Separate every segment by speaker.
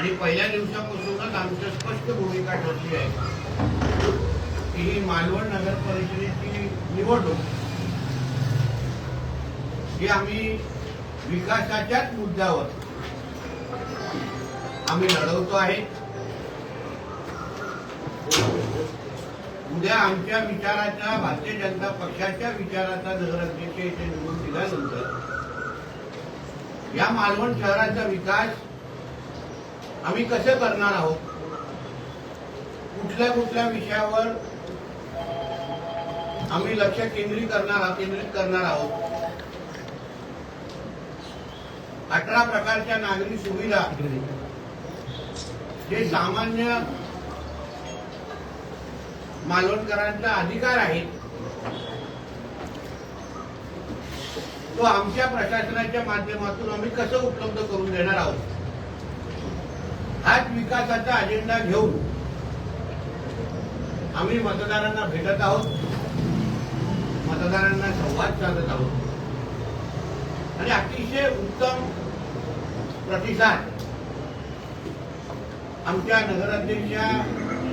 Speaker 1: आणि पहिल्या दिवसापासूनच आमचं स्पष्ट भूमिका ठरली आहे. की ही मालवण नगर परिषदेची निवडणूक ही आम्ही विकासाच्याच मुद्द्यावर आम्ही लढवतो आहे. उद्या आमच्या विचाराच्या भारतीय जनता पक्षाच्या विचाराचा नगराध्यक्ष येथे निवडून दिल्यानंतर या मालवण शहराचा विकास आम्ही कसं करणार आहोत? कुठल्या कुठल्या विषयावर आम्ही लक्ष केंद्रित करणार केंद्रित करणार आहोत? अठरा प्रकारच्या नागरी सुविधा जे सामान्य मालवणकरांचा अधिकार आहे तो आमच्या प्रशासनाच्या माध्यमातून आम्ही कसं उपलब्ध करून देणार आहोत? हाच विकासाचा अजेंडा घेऊन आम्ही मतदारांना भेटत आहोत. मतदारांना संवाद साधत आहोत. आणि अतिशय उत्तम प्रतिसाद आमच्या नगराध्यक्षा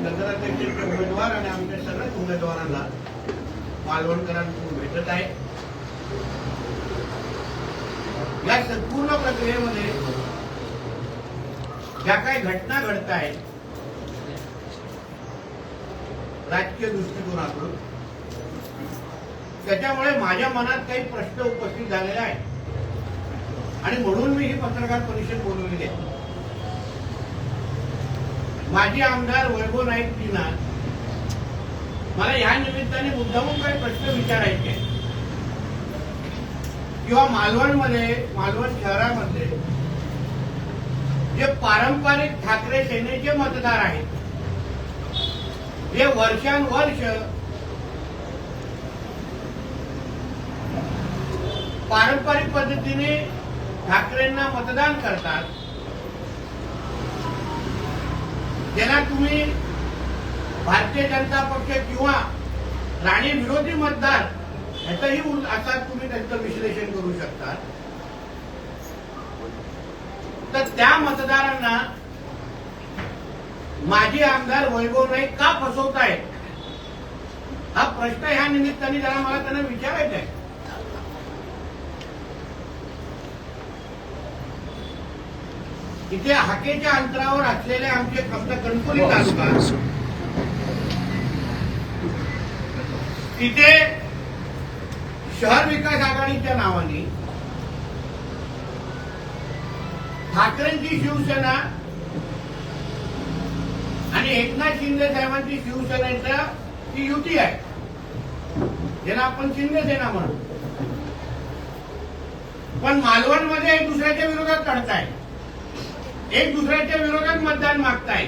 Speaker 1: नगराध्यक्षाचे उमेदवार आणि आमच्या सगळ्याच उमेदवारांना मालवणकरांकडून भेटत आहे. या संपूर्ण प्रक्रियेमध्ये ज्या काही घटना घडत आहेत राजकीय दृष्टिकोनातून त्याच्यामुळे माझ्या मनात काही प्रश्न उपस्थित झालेले आहेत. आणि म्हणून मी ही पत्रकार परिषद बोलवलेली आहे. माजी आमदार वैभव नाईक टीना मला या निमित्ताने मुद्दामून काही प्रश्न विचारायचे किंवा मालवणमध्ये मालवण शहरामध्ये जे पारंपरिक ठाकरे सेनेचे मतदार आहेत. जे वर्षानुवर्ष पारंपरिक पद्धतीने ठाकरेंना मतदान करतात. ज्यांना तुम्ही भारतीय जनता पक्ष किंवा राणी विरोधी मतदार ह्याचंही असा तुम्ही त्यांचं विश्लेषण करू शकता तर त्या मतदारांना माजी आमदार वैभव नाईक का फसवतायत हा प्रश्न ह्या निमित्ताने जरा मला त्यांना विचारायचा आहे इथे हाकेच्या अंतरावर असलेले आमचे फक्त कणकोली तालुका. तिथे शहर विकास आघाडीच्या नावाने ठाकरेंची शिवसेना आणि एकनाथ शिंदे साहेबांची शिवसेनेचा ती युती आहे. ज्याला आपण शिंदेसेना म्हणू. पण मालवणमध्ये एक दुसऱ्याच्या विरोधात लढताय. एक दुसऱ्याच्या विरोधात मतदान मागताय.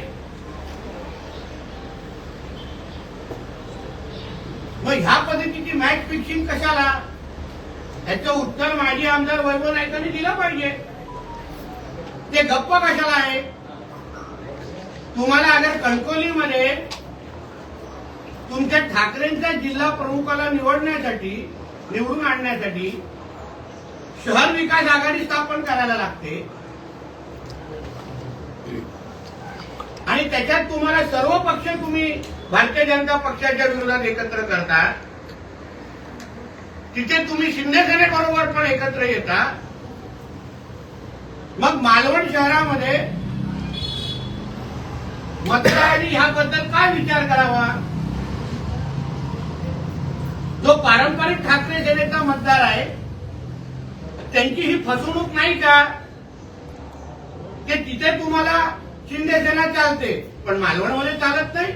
Speaker 1: मग ह्या पद्धतीची मॅच फिक्सिंग कशाला? याचं उत्तर माजी आमदार वैभव नायकांनी दिलं पाहिजे. ते गप्प कशाला आहे? तुम्हाला अगर कणकोलीमध्ये तुमच्या ठाकरेंच्या जिल्हा प्रमुखाला निवडण्यासाठी निवडून आणण्यासाठी शहर विकास आघाडी स्थापन करायला लागते. आणि त्याच्यात तुम्हाला सर्व पक्ष तुम्ही भारतीय जनता पक्षाच्या विरोधात एकत्र करता. तिथे तुम्ही शिंदे सेनेबरोबर पण एकत्र येता. मग मालवण शहरामध्ये मतदारांनी ह्याबद्दल काय विचार करावा? जो पारंपरिक ठाकरे सेनेचा मतदार आहे त्यांची ही फसवणूक नाही का? ते तिथे तुम्हाला शिंदे सेना चालते पण मालवणमध्ये चालत नाही.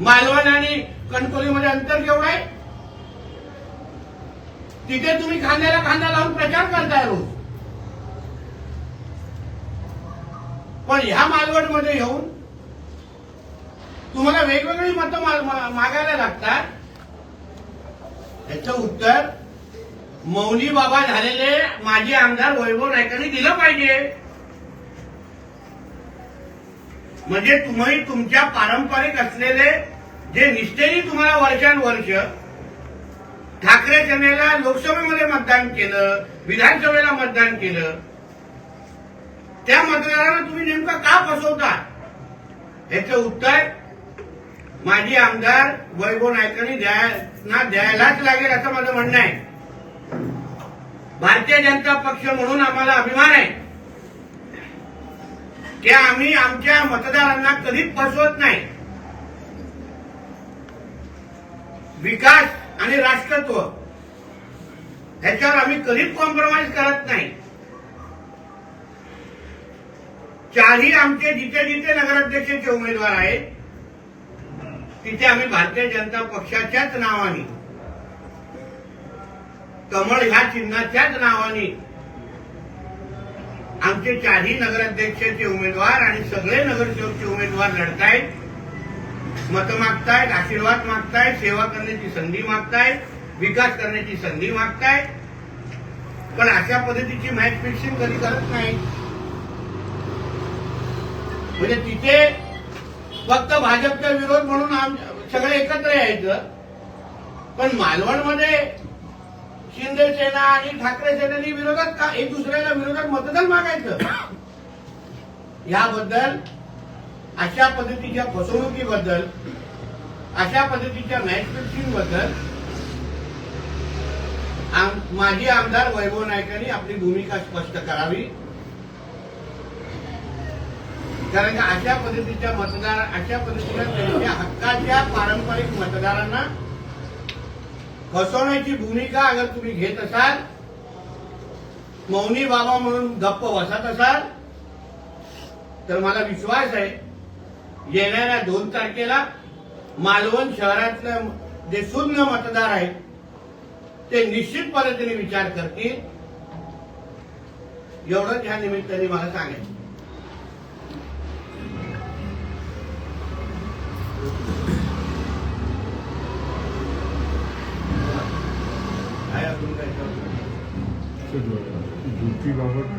Speaker 1: मालवण आणि कणकोलीमध्ये अंतर केवढं आहे? तिथे तुम्ही खांद्याला खांदा लावून प्रचार करताय रोज. पण ह्या मालवणमध्ये येऊन तुम्हाला वेगवेगळी मतं मागायला लागतात. याचं उत्तर मौनी बाबा झालेले माजी आमदार वैभव नायकांनी दिलं पाहिजे. म्हणजे तुम्ही तुमच्या पारंपरिक असलेले जे निष्ठेने तुम्हाला वर्षानुवर्ष ठाकरे सेनेला लोकसभेमध्ये मतदान केलं विधानसभेला मतदान केलं त्या मतदारांना तुम्ही नेमकं का फसवता याचं उत्तर माजी आमदार वैभव नायकांनी द्यायला द्यायलाच लागेल असं माझं म्हणणं आहे. भारतीय जनता पक्ष म्हणून आम्हाला अभिमान आहे की आम्ही आमच्या मतदारांना कधीच फसवत नाही. विकास आणि राष्ट्रत्व ह्याच्यावर आम्ही कधीच कॉम्प्रोमाइज करत नाही. चारही आमचे जिथे जिथे नगराध्यक्षाचे उमेदवार आहेत तिथे आम्ही भारतीय जनता पक्षाच्याच नावाने कमळ ह्या चिन्हाच्याच नावाने आमचे चारही नगराध्यक्षाचे उमेदवार आणि सगळे नगरसेवकचे उमेदवार लढतायत मत मागतायत आशीर्वाद मागतायत सेवा करण्याची संधी मागतायत विकास करण्याची संधी मागतायत. पण अशा पद्धतीची मॅच फिक्सिंग कधी करत नाही म्हणजे तिथे फक्त भाजपचा विरोध म्हणून आम सगळे एकत्र यायचं. पण मालवणमध्ये शिंदे सेना आणि ठाकरे सेनेनी विरोधात का एक दुसऱ्याला विरोधात मतदान मागायचं? याबद्दल अशा पद्धतीच्या फसवणुकीबद्दल अशा पद्धतीच्या मॅच फिक्सिंगबद्दल आम- माजी आमदार वैभव नायकांनी आपली भूमिका स्पष्ट करावी. कारण का अशा पद्धतीच्या मतदार अशा पद्धतीच्या त्यांच्या हक्काच्या पारंपरिक मतदारांना फसवण्याची भूमिका अगर तुम्ही घेत असाल मौनी बाबा म्हणून गप्प बसत असाल तर मला विश्वास आहे येणाऱ्या दोन तारखेला मालवण शहरातलं जे शून्य मतदार आहेत ते निश्चित पद्धतीने विचार करतील. एवढंच ह्या निमित्ताने मला सांगायचं.
Speaker 2: युतीबाबत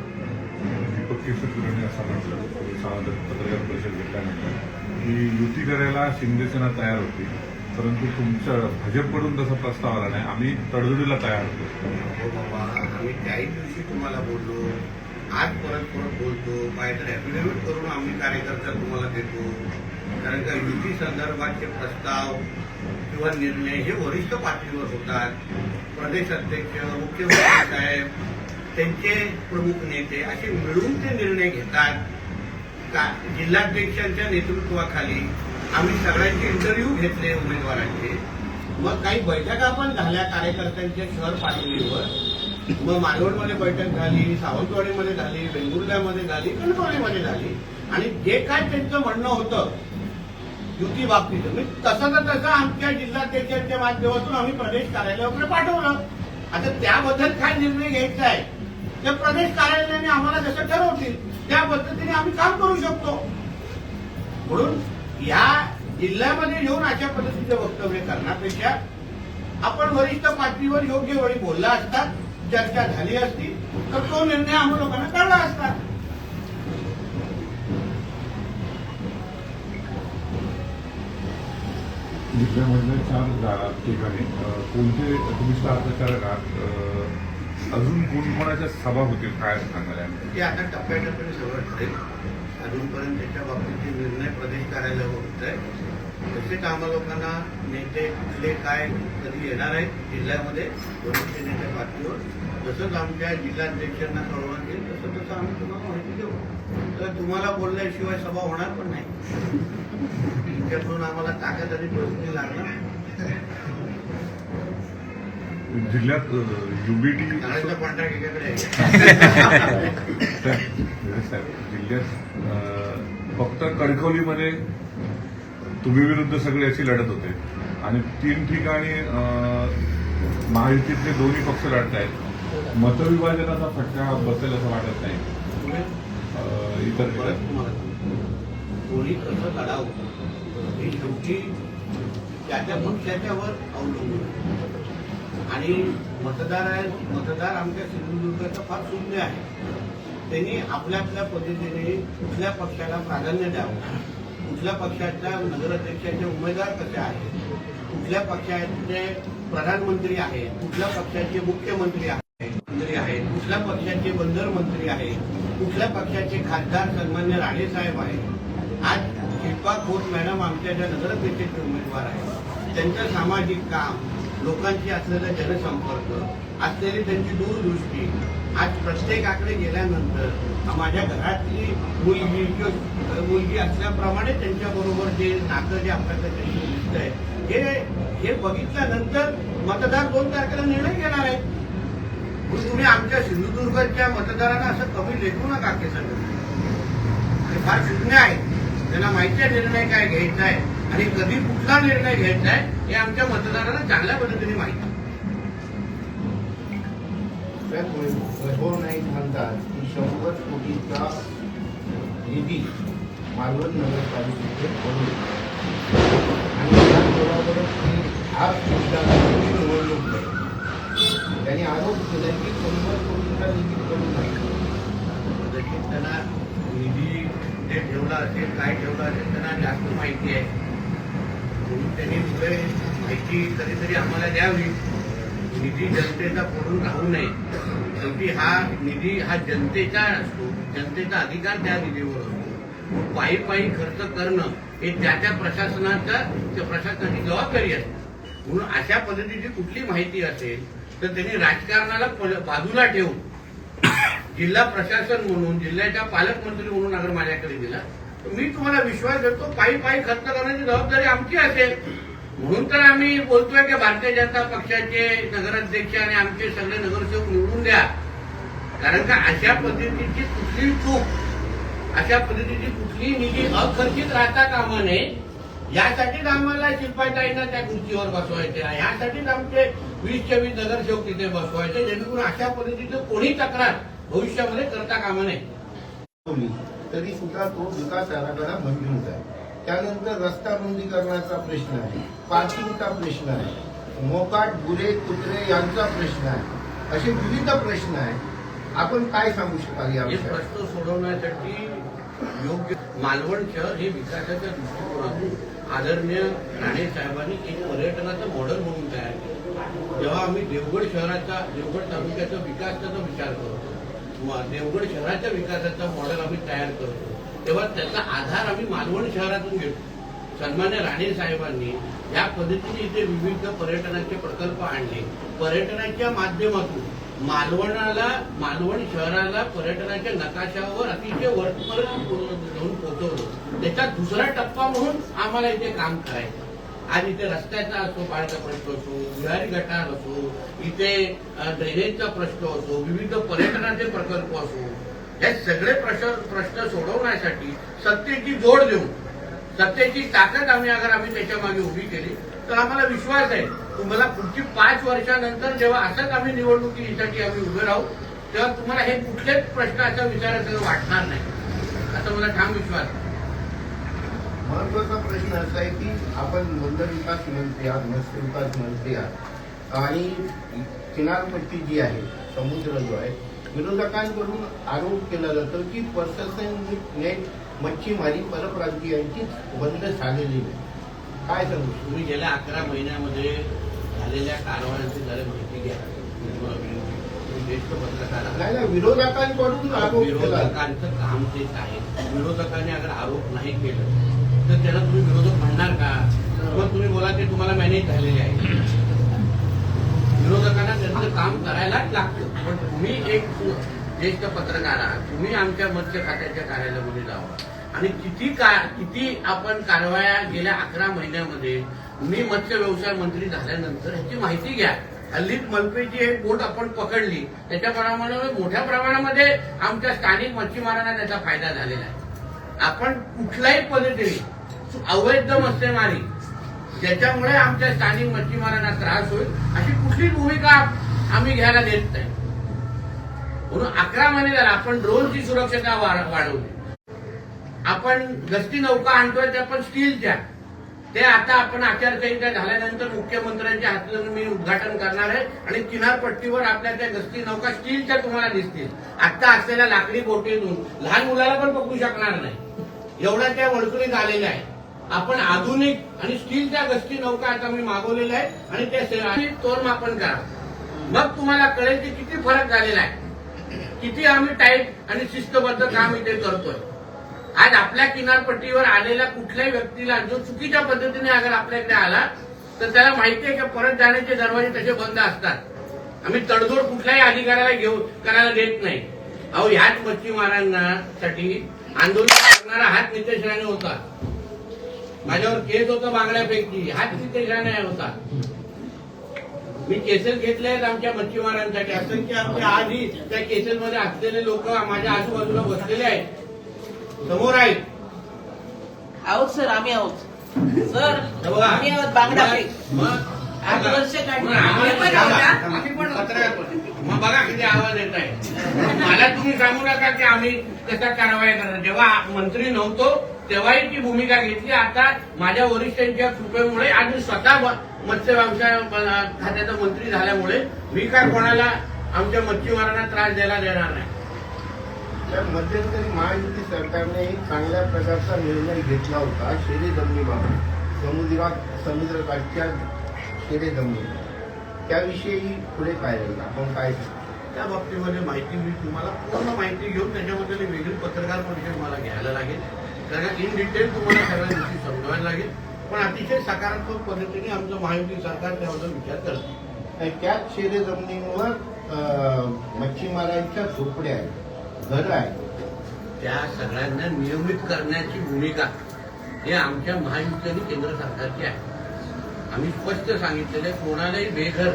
Speaker 2: दीपक केसरकरांनी असं म्हटलं पत्रकार परिषद घेतल्यानंतर की युती करायला शिंदेसेना तयार होती परंतु तुमच्या भाजपकडून तसा प्रस्ताव आला नाही. आम्ही तडजोडीला तयार होतो.
Speaker 1: हो बाबा आम्ही त्याही दिवशी तुम्हाला बोललो आज परत परत बोलतो बाहेर ऍफिडेव्हिट करून आम्ही कार्यकर्ता तुम्हाला देतो. कारण का युती संदर्भाचे प्रस्ताव किंवा निर्णय हे वरिष्ठ पातळीवर होतात. प्रदेश अध्यक्ष मुख्यमंत्री साहेब त्यांचे प्रमुख नेते असे मिळून ते निर्णय घेतात. का जिल्हाध्यक्षांच्या नेतृत्वाखाली आम्ही सगळ्यांचे इंटरव्ह्यू घेतले उमेदवारांचे. मग काही बैठका पण झाल्या कार्यकर्त्यांच्या शहर पातळीवर. मग मालवणमध्ये बैठक झाली सावंतवाडीमध्ये झाली वेंगुर्ल्यामध्ये झाली कणकवलीमध्ये झाली. आणि जे काय त्यांचं म्हणणं होतं युती बाबतीत. मी तसं तर तसं आमच्या जिल्हाध्यक्षांच्या माध्यमातून आम्ही प्रदेश कार्यालयाकडे पाठवलं. आता त्याबद्दल काय निर्णय घ्यायचा आहे? त्या प्रदेश कार्यालयाने आम्हाला जसं ठरवतील त्या पद्धतीने आम्ही काम करू शकतो. म्हणून या जिल्ह्यामध्ये येऊन अशा पद्धतीचे वक्तव्य करण्यापेक्षा आपण वरिष्ठ पातळीवर योग्य वेळी बोलला असता चर्चा झाली असती तर तो निर्णय आम्हा लोकांना कळला असता.
Speaker 2: जिल्ह्यामधल्या चार ठिकाणी. कोणते तुम्ही स्टार प्रचारक आहात अजून कोण कोणाच्या सभा होतील काय सांगायला
Speaker 1: ते आता टप्प्याटप्प्याने सगळं ठरेल अजूनपर्यंत त्याच्या बाबतीचे निर्णय प्रदेश कार्यालयावर होत आहे तसे कामं लोकांना नेते कुठले काय कधी येणार आहेत जिल्ह्यामध्ये वरिष्ठ नेत्या पातळीवर जसंच आमच्या जिल्हाध्यक्षांना कळवण्यात येईल तसं तसं आम्ही तुम्हाला माहिती देऊ. तर तुम्हाला बोलल्याशिवाय सभा होणार पण नाही. आम्हाला ताकद आणि
Speaker 2: जिल्ह्यात युबीटी
Speaker 1: कॉन्ट्रॅक्ट एकाकडे
Speaker 2: जिल्ह्यात फक्त कणकवलीमध्ये तुम्ही विरुद्ध सगळे अशी लढत होते. आणि तीन ठिकाणी महायुतीतले दोन्ही पक्ष लढत आहेत. मतविभाजनाचा फटका बसेल असं वाटत नाही. इतर
Speaker 1: कोणी कसं काढावं. हे शेवटी त्या त्या पक्षाच्या अवलंबून आणि मतदार आहे मतदार आमच्या सिंधुदुर्गाचा फार शून्य आहे. त्यांनी आपल्या आपल्या पद्धतीने कुठल्या पक्षाला प्राधान्य द्यावं? कुठल्या पक्षाच्या नगराध्यक्षाचे उमेदवार कसे आहेत? कुठल्या पक्षाचे प्रधानमंत्री आहेत? कुठल्या पक्षाचे मुख्यमंत्री आहेत? मंत्री आहेत. कुठल्या पक्षाचे बंदर मंत्री आहेत? कुठल्या पक्षाचे खासदार सन्मान्य राणे साहेब आहेत? आज शिल्पा खोत मॅडम आमच्या ज्या नगर उमेदवार आहेत त्यांचं सामाजिक काम लोकांशी असलेला जनसंपर्क असलेली त्यांची दूरदृष्टी आज प्रत्येकाकडे गेल्यानंतर माझ्या घरातली मुलगी किंवा मुलगी असल्याप्रमाणे त्यांच्याबरोबर जे नातं जे आपल्याकडे त्यांचं दिसतंय हे हे बघितल्यानंतर मतदार दोन तारखेला निर्णय घेणार आहेत. तुम्ही आमच्या सिंधुदुर्गच्या मतदारांना असं कमी लेखू नका की ते फार शून्य आहे. त्यांना माहिती आहे निर्णय काय घ्यायचा आहे आणि कधी कुठला निर्णय घ्यायचा आहे हे आमच्या मतदारांना चांगल्या पद्धतीने माहिती.
Speaker 3: नाईक म्हणतात की शंभर कोटीचा निधी मालवण नगरपालिकेचे आणि त्याचबरोबरच ती आज मतदारांची निवडणूक त्यांनी आरोप केला की शंभर कोटीचा निधी करून नाही.
Speaker 1: त्यांना निधी कुठे ठेवला असेल काय ठेवला असेल त्यांना जास्त माहिती आहे. म्हणून त्यांनी पुढे माहिती कधीतरी आम्हाला द्यावी. निधी जनतेचा पडून राहू नये. शेवटी हा निधी हा जनतेचा असतो. जनतेचा अधिकार त्या निधीवर असतो. पायी पायी खर्च करणं हे त्या त्या प्रशासनाचा प्रशासनाची जबाबदारी असते. म्हणून अशा पद्धतीची कुठली माहिती असेल तर त्यांनी राजकारणाला बाजूला ठेवून जिल्हा प्रशासन म्हणून जिल्ह्याच्या पालकमंत्री म्हणून अगर माझ्याकडे दिला तर मी तुम्हाला विश्वास देतो पायी पायी खर्च करण्याची जबाबदारी आमची असेल. म्हणून तर आम्ही बोलतोय की भारतीय जनता पक्षाचे नगराध्यक्ष आणि आमचे सगळे नगरसेवक निवडून द्या. कारण का अशा पद्धतीची कुठली चूक अशा पद्धतीची कुठली निधी अखर्चित राहता कामा नये. यासाठीच आम्हाला शिल्पाताईंना त्या खुर्चीवर बसवायचे यासाठीच आमचे वीस चोवीस नगरसेवक तिथे बसवायचे जेणेकरून अशा पद्धतीचं कोणी तक्रार भविष्यामध्ये करता कामा नये.
Speaker 3: तरी सुद्धा तो विकास आराखडा मंजूर आहे. त्यानंतर रस्ता रुंदीकरणाचा प्रश्न आहे पार्किंगचा प्रश्न आहे मोकाट गुरे कुत्रे यांचा प्रश्न आहे. असे विविध प्रश्न आहेत. आपण काय सांगू शकाल या
Speaker 1: हे प्रश्न सोडवण्यासाठी योग्य मालवण शहर हे विकासाच्या दृष्टिकोनातून आदरणीय राणे साहेबांनी एक पर्यटनाचं मॉडेल म्हणून तयार केलं. जेव्हा आम्ही देवगड शहराचा देवगड तालुक्याचा विकासाचा विचार करतो देवगड शहराच्या विकासाचा मॉडेल आम्ही तयार करतो. तेव्हा त्याचा आधार आम्ही मालवण शहरातून घेतो. सन्मान्य राणे साहेबांनी या पद्धतीने इथे विविध पर्यटनाचे प्रकल्प आणले. पर्यटनाच्या माध्यमातून मालवणाला मालवण शहराला पर्यटनाच्या नकाशावर अतिशय वरपर्यंत घेऊन पोहोचवलं. त्याचा दुसरा टप्पा म्हणून आम्हाला इथे काम करायचं. आणि इथे रस्त्याचा असो पाण्याचा प्रश्न असो भुयारी गटार असो इथे ड्रेनेजचा प्रश्न असो विविध पर्यटनाचे प्रकल्प असो हे सगळे प्रश्न प्रश्न सोडवण्यासाठी सत्तेची जोड देऊन सत्तेची ताकद आम्ही अगर आम्ही त्याच्यामागे उभी केली तर आम्हाला विश्वास आहे. तुम्हाला पुढची पाच वर्षानंतर जेव्हा असंच आम्ही निवडणुकीसाठी आम्ही उभे राहू तेव्हा तुम्हाला हे कुठलेच प्रश्न असं विचारायचं वाटणार नाही. असा मला ठाम विश्वास आहे.
Speaker 3: महत्त्वाचा प्रश्न असा आहे की आपण बंदर विकास मंत्री आहात मत्स्य विकास मंत्री आहात. आणि किनारपट्टी जी आहे समुद्र जो आहे विरोधकांकडून आरोप केला जातो की प्रशासन नेट मच्छीमारी परप्रांतीयांचीच बंद झालेली नाही. काय सांगू?
Speaker 1: तुम्ही गेल्या अकरा महिन्यामध्ये झालेल्या कारवायांची जरा माहिती घ्या. ज्येष्ठ पत्रकार.
Speaker 3: नाही विरोधकांकडून आरोप
Speaker 1: विरोधकांचं काम तेच आहे. विरोधकांनी अगर आरोप नाही केलं तर त्याला तुम्ही विरोधक म्हणणार का? मग तुम्ही बोला ते तुम्हाला मॅनेज झालेले आहे. विरोधकांना त्यांचं काम करायलाच लागतं. पण तुम्ही एक ज्येष्ठ पत्रकार आहात. तुम्ही आमच्या मत्स्य खात्याच्या कार्यालयामध्ये जावा आणि किती का किती आपण कारवाया गेल्या अकरा महिन्यामध्ये मी मत्स्य व्यवसाय मंत्री झाल्यानंतर ह्याची माहिती घ्या. हल्लीच मलपेची एक बोट आपण पकडली. त्याच्या त्याच्याप्रमाणे मोठ्या प्रमाणामध्ये आमच्या स्थानिक मच्छीमारांना त्याचा फायदा झालेला आहे. आपण कुठल्याही पद्धतीने अवैध मत्स्यमारी ज्याच्यामुळे आमच्या स्थानिक मच्छीमारांना त्रास होईल अशी कुठलीच भूमिका आम्ही घ्यायला देत नाही. म्हणून अकरा महिने झाला आपण ड्रोनची सुरक्षता वाढवली. आपण गस्ती नौका आणतोय त्या पण स्टीलच्या. ते आता आपण आचारसंहिता झाल्यानंतर मुख्यमंत्र्यांच्या हातून मी उद्घाटन करणार आहे आणि किनारपट्टीवर आपल्या त्या गस्ती नौका स्टीलच्या तुम्हाला दिसतील. आता असलेल्या लाकडी बोटीतून. लहान मुलाला पण पकडू शकणार नाही. एवढ्या त्या वळकुलीत आलेल्या आहे आपण आधुनिक आणि स्टीलच्या गस्ती नौका आता मी मागवलेल्या आहे आणि त्या से- तोलमापन करा. मग तुम्हाला कळेल की किती फरक झालेला आहे. किती आम्ही टाईट आणि शिस्तबद्ध काम इथे करतोय. आज आपल्या किनारपट्टीवर आलेल्या कुठल्याही व्यक्तीला जो चुकीच्या पद्धतीने अगर आपल्याकडे आला तर त्याला माहिती आहे की परत जाण्याचे दरवाजे तसे बंद असतात. आम्ही तडजोड कुठल्याही अधिकाऱ्याला घेऊ करायला देत नाही. अहो ह्याच मच्छीमारांना साठी आंदोलन करणारा हाच नितेश राणे होता. माझ्यावर केस होतं बांगड्यापैकी. हाच नितेश राणे होता. मी केसेस घेतले आहेत आमच्या मच्छीमारांसाठी. असंख्य आमच्या आजही त्या केसेसमध्ये असलेले लोक माझ्या आजूबाजूला बसलेले आहेत. समोर आहेत.
Speaker 4: आहोत सर. आम्ही आहोत. सर
Speaker 1: हे.
Speaker 4: आम्ही आहोत बांगडा.
Speaker 1: मग- बघा. किती आवाज येत आहे. मला तुम्ही सांगू नका की आम्ही कशा कारवाई करणार. जेव्हा मंत्री नव्हतो तेव्हाही ती भूमिका घेतली. आता माझ्या वरिष्ठांच्या कृपेमुळे आज मी स्वतः मत्स्य व्यवसाय खात्याचा मंत्री झाल्यामुळे मी काय कोणाला आमच्या मच्छीमारांना त्रास द्यायला देणार नाही.
Speaker 3: तर मध्यंतरी महायुती सरकारने एक चांगल्या प्रकारचा निर्णय घेतला होता शेरे जमिनीबाबत समुद्रात समुद्रकाठच्या शेरे जमिनी त्याविषयी पुढे काय राहील आपण काय
Speaker 1: त्या बाबतीमध्ये माहिती मी तुम्हाला पूर्ण माहिती घेऊन त्याच्याबद्दल वेगळी पत्रकार परिषद मला घ्यायला लागेल. कारण इन डिटेल तुम्हाला सगळ्या गोष्टी समजावायला लागेल. पण अतिशय सकारात्मक पद्धतीने आमचं महायुती सरकार त्याबद्दल विचार करते.
Speaker 3: त्याच शेरे जमिनींवर मच्छीमारांच्या झोपड्या आहेत घरं आहेत.
Speaker 1: त्या सगळ्यांना नियमित करण्याची भूमिका हे आमच्या महायुती आणि केंद्र सरकारची आहे. आम्ही स्पष्ट सांगितलेलं कोणालाही बेघर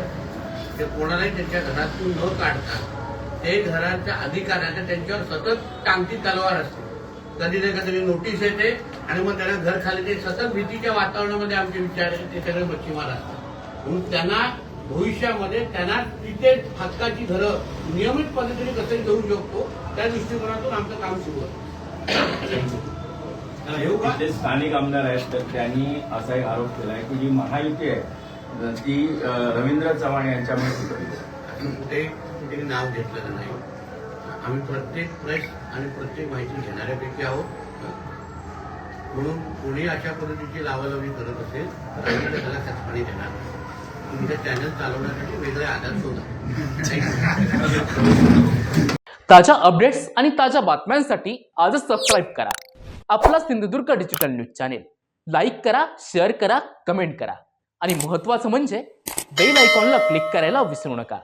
Speaker 1: ते कोणालाही त्यांच्या घरातून न काढता ते घराच्या अधिकाऱ्यांना त्यांच्यावर सतत टांगती तलवार असते. कधी ना कधी नोटीस येते आणि मग त्यांना घर खाली ते सतत भीतीच्या वातावरणामध्ये आमचे विचार ते सगळे मच्छीमार असतात. म्हणून त्यांना भविष्यामध्ये त्यांना तिथे हक्काची घरं नियमित पद्धतीने कसं देऊ शकतो त्या दृष्टिकोनातून आमचं काम सुरू आहे.
Speaker 5: तिथले स्थानिक आमदार आहेत तर त्यांनी असा एक आरोप केला आहे की जी महायुती आहे ती रवींद्र चव्हाण यांच्यामुळे
Speaker 1: कुठे नाव घेतलेलं नाही. आम्ही प्रत्येक प्रेस आणि प्रत्येक माहिती घेणाऱ्यापैकी आहोत. म्हणून कोणी अशा पद्धतीची लावालावी करत असेल तर आम्ही त्याला कचपाणी देणार तुमचे चॅनल चालवण्यासाठी वेगळे आधार शोधा.
Speaker 6: ताज्या अपडेट्स आणि ताज्या बातम्यांसाठी आजच सबस्क्राईब करा. आपला Sindhudurg digital news channel like करा शेअर करा कमेंट करा. आणि महत्त्वाचं म्हणजे बेल आयकॉनला क्लिक करायला विसरू नका.